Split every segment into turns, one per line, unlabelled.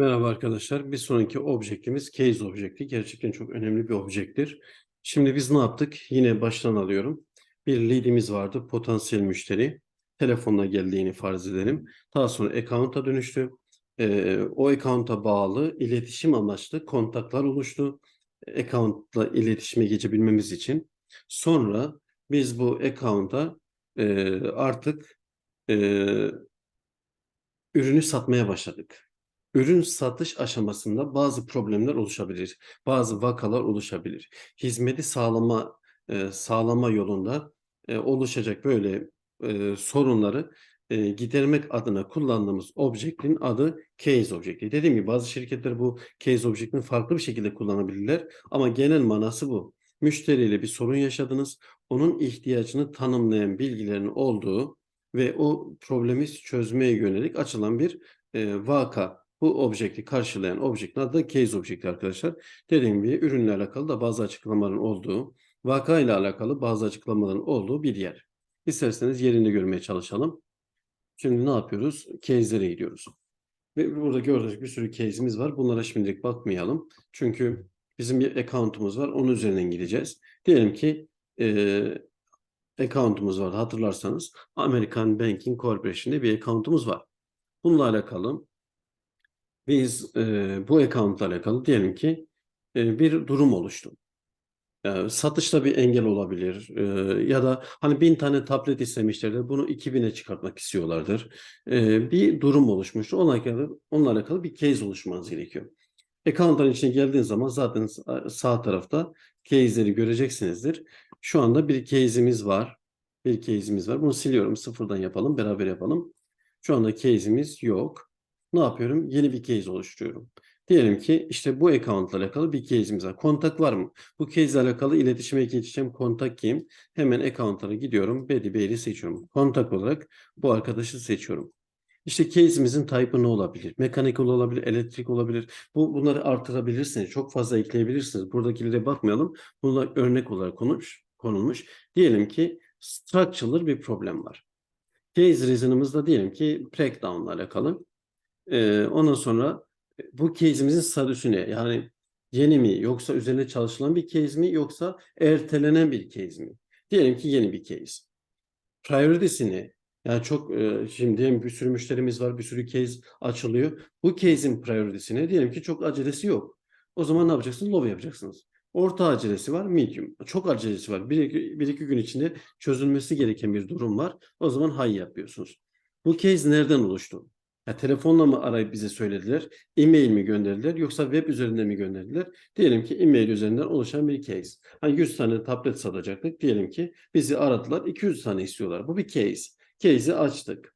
Merhaba arkadaşlar. Bir sonraki objektimiz case objekti. Gerçekten çok önemli bir objektir. Şimdi biz ne yaptık? Yine baştan alıyorum. Bir lead'imiz vardı. Potansiyel müşteri. Telefonla geldiğini farz edelim. Daha sonra account'a dönüştü. Ee, o account'a bağlı iletişim amaçlı kontaklar oluştu. Account'la iletişime geçebilmemiz için. Sonra biz bu account'a e, artık e, ürünü satmaya başladık ürün satış aşamasında bazı problemler oluşabilir. Bazı vakalar oluşabilir. Hizmeti sağlama e, sağlama yolunda e, oluşacak böyle e, sorunları e, gidermek adına kullandığımız objektin adı case objekti. Dediğim gibi bazı şirketler bu case objektini farklı bir şekilde kullanabilirler ama genel manası bu. Müşteriyle bir sorun yaşadınız. Onun ihtiyacını tanımlayan bilgilerin olduğu ve o problemi çözmeye yönelik açılan bir e, vaka bu objekti karşılayan objektin adı case objekti arkadaşlar. Dediğim gibi ürünle alakalı da bazı açıklamaların olduğu, vaka ile alakalı bazı açıklamaların olduğu bir yer. İsterseniz yerini görmeye çalışalım. Şimdi ne yapıyoruz? Case'lere gidiyoruz. Ve burada gördüğünüz bir sürü case'imiz var. Bunlara şimdilik bakmayalım. Çünkü bizim bir account'umuz var. Onun üzerinden gideceğiz. Diyelim ki e, account'umuz var. Hatırlarsanız American Banking Corporation'da bir account'umuz var. Bununla alakalı biz e, bu account'la alakalı diyelim ki e, bir durum oluştu. E, satışta bir engel olabilir e, ya da hani bin tane tablet istemişlerdir bunu 2000'e çıkartmak istiyorlardır. E, bir durum oluşmuş. Onunla alakalı, onunla alakalı bir case oluşmanız gerekiyor. Account'ların içine geldiğiniz zaman zaten sağ tarafta case'leri göreceksinizdir. Şu anda bir case'imiz var. Bir case'imiz var. Bunu siliyorum. Sıfırdan yapalım. Beraber yapalım. Şu anda case'imiz yok ne yapıyorum? Yeni bir case oluşturuyorum. Diyelim ki işte bu account ile alakalı bir case'imiz var. Kontak var mı? Bu case ile alakalı iletişime geçeceğim kontak kim? Hemen account'lara gidiyorum. Bedi Bey'i seçiyorum. Kontak olarak bu arkadaşı seçiyorum. İşte case'imizin type'ı ne olabilir? Mekanik olabilir, elektrik olabilir. Bu bunları artırabilirsiniz. Çok fazla ekleyebilirsiniz. Buradakilere bakmayalım. Bunlar örnek olarak konuş, konulmuş. Diyelim ki structural bir problem var. Case reason'ımızda diyelim ki breakdown ile alakalı. Ee, ondan sonra bu case'imizin statüsü ne? Yani yeni mi yoksa üzerine çalışılan bir case mi yoksa ertelenen bir case mi? Diyelim ki yeni bir case. Priority'sini yani çok e, şimdi diyelim bir sürü müşterimiz var, bir sürü case açılıyor. Bu case'in priority'sine diyelim ki çok acelesi yok. O zaman ne yapacaksınız? Low yapacaksınız. Orta acelesi var, medium. Çok acelesi var. Bir bir iki gün içinde çözülmesi gereken bir durum var. O zaman high yapıyorsunuz. Bu case nereden oluştu? Ya telefonla mı arayıp bize söylediler? E-mail mi gönderdiler? Yoksa web üzerinden mi gönderdiler? Diyelim ki e-mail üzerinden oluşan bir case. Hani 100 tane tablet satacaktık. Diyelim ki bizi aradılar. 200 tane istiyorlar. Bu bir case. Case'i açtık.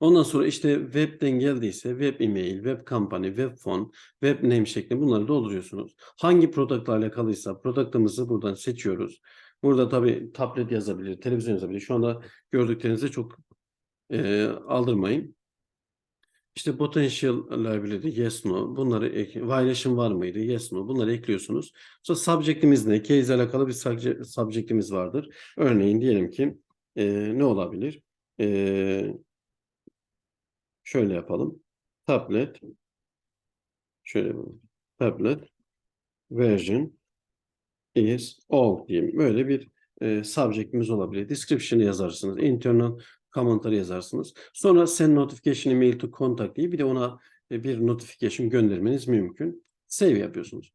Ondan sonra işte webden geldiyse web email, web kampanya, web phone, web name şeklinde bunları dolduruyorsunuz. Hangi product'la alakalıysa product'ımızı buradan seçiyoruz. Burada tabii tablet yazabilir, televizyon yazabilir. Şu anda gördüklerinizi çok e, aldırmayın. İşte potential liability, yes, no. Bunları ek, violation var mıydı? Yes, no. Bunları ekliyorsunuz. Sonra subject'imiz ne? Case ile alakalı bir subject'imiz vardır. Örneğin diyelim ki e, ne olabilir? E, şöyle yapalım. Tablet şöyle tablet version is old diyeyim. Böyle bir e, subject'imiz olabilir. Description'ı yazarsınız. Internal komentarı yazarsınız. Sonra send notification email to contact diye bir de ona e, bir notification göndermeniz mümkün. Save yapıyorsunuz.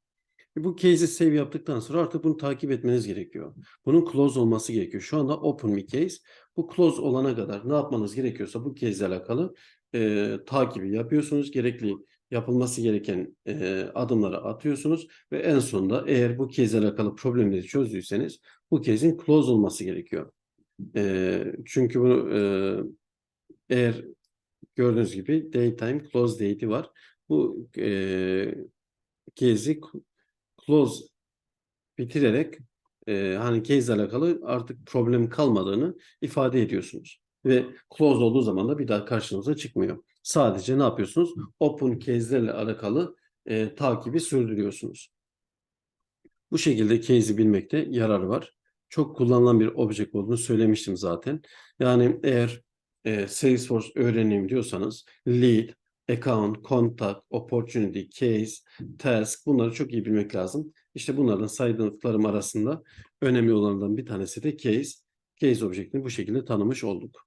E, bu case'i save yaptıktan sonra artık bunu takip etmeniz gerekiyor. Bunun close olması gerekiyor. Şu anda open bir case. Bu close olana kadar ne yapmanız gerekiyorsa bu case alakalı e, takibi yapıyorsunuz. Gerekli yapılması gereken e, adımları atıyorsunuz ve en sonunda eğer bu case alakalı problemleri çözdüyseniz bu case'in close olması gerekiyor. E, çünkü bu e, eğer gördüğünüz gibi daytime close date'i var. Bu e, gezi close bitirerek e, hani case alakalı artık problem kalmadığını ifade ediyorsunuz. Ve close olduğu zaman da bir daha karşınıza çıkmıyor. Sadece ne yapıyorsunuz? Open case'lerle alakalı e, takibi sürdürüyorsunuz. Bu şekilde case'i bilmekte yarar var çok kullanılan bir object olduğunu söylemiştim zaten. Yani eğer e, Salesforce öğreneyim diyorsanız lead, account, contact, opportunity, case, task bunları çok iyi bilmek lazım. İşte bunlardan saydıklarım arasında önemli olanlardan bir tanesi de case. Case object'ini bu şekilde tanımış olduk.